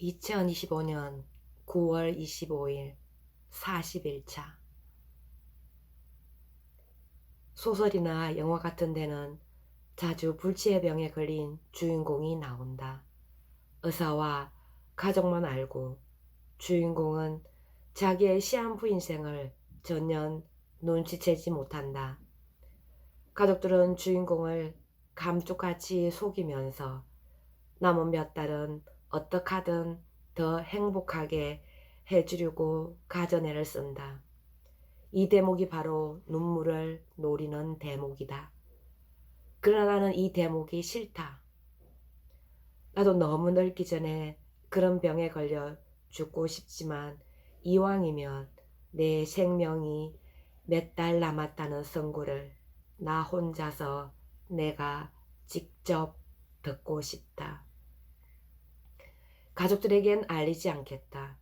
2025년 9월 25일 40일차 소설이나 영화 같은 데는 자주 불치의 병에 걸린 주인공이 나온다. 의사와 가족만 알고 주인공은 자기의 시한부 인생을 전혀 눈치채지 못한다. 가족들은 주인공을 감쪽같이 속이면서 남은 몇 달은 어떡하든 더 행복하게 해주려고 가전애를 쓴다. 이 대목이 바로 눈물을 노리는 대목이다. 그러나 나는 이 대목이 싫다. 나도 너무 늙기 전에 그런 병에 걸려 죽고 싶지만 이왕이면 내 생명이 몇 달 남았다는 선고를 나 혼자서 내가 직접 듣고 싶다. 가족들에겐 알리지 않겠다.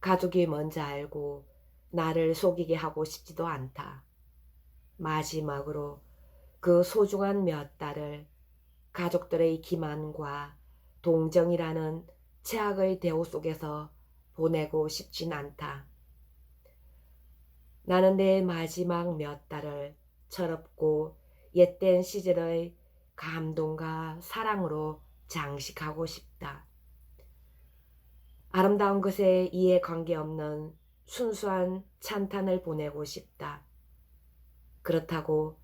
가족이 먼저 알고 나를 속이게 하고 싶지도 않다. 마지막으로 그 소중한 몇 달을 가족들의 기만과 동정이라는 최악의 대우 속에서 보내고 싶진 않다. 나는 내 마지막 몇 달을 철없고 옛된 시절의 감동과 사랑으로 장식하고 싶다. 아름다운 것에 이해 관계없는 순수한 찬탄을 보내고 싶다. 그렇다고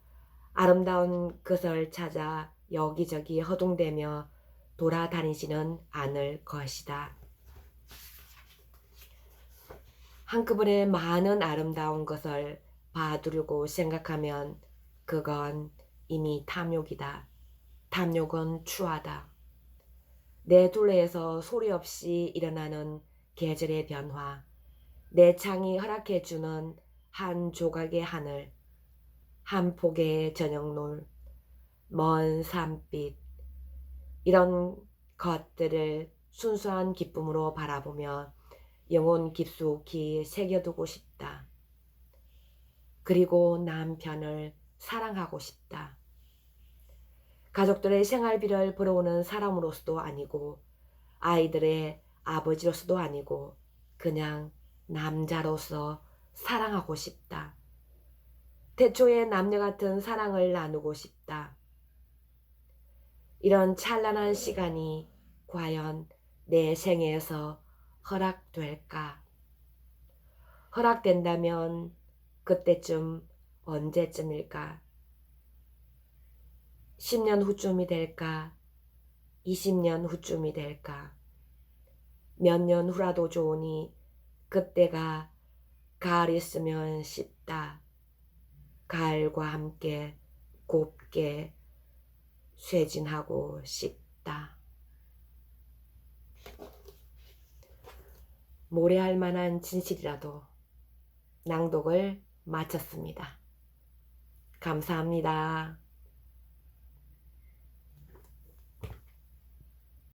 아름다운 것을 찾아 여기저기 허둥대며 돌아다니지는 않을 것이다. 한꺼번에 많은 아름다운 것을 봐두려고 생각하면 그건 이미 탐욕이다. 탐욕은 추하다. 내 둘레에서 소리 없이 일어나는 계절의 변화, 내 창이 허락해주는 한 조각의 하늘, 한 폭의 저녁놀, 먼 산빛, 이런 것들을 순수한 기쁨으로 바라보며 영혼 깊숙이 새겨두고 싶다. 그리고 남편을 사랑하고 싶다. 가족들의 생활비를 벌어오는 사람으로서도 아니고 아이들의 아버지로서도 아니고 그냥 남자로서 사랑하고 싶다. 태초의 남녀 같은 사랑을 나누고 싶다. 이런 찬란한 시간이 과연 내 생에서 허락될까? 허락된다면 그때쯤 언제쯤일까? 10년 후쯤이 될까? 20년 후쯤이 될까? 몇 년 후라도 좋으니 그때가 가을이었으면 싶다. 가을과 함께 곱게 쇠진하고 싶다. 모래할 만한 진실이라도 낭독을 마쳤습니다. 감사합니다.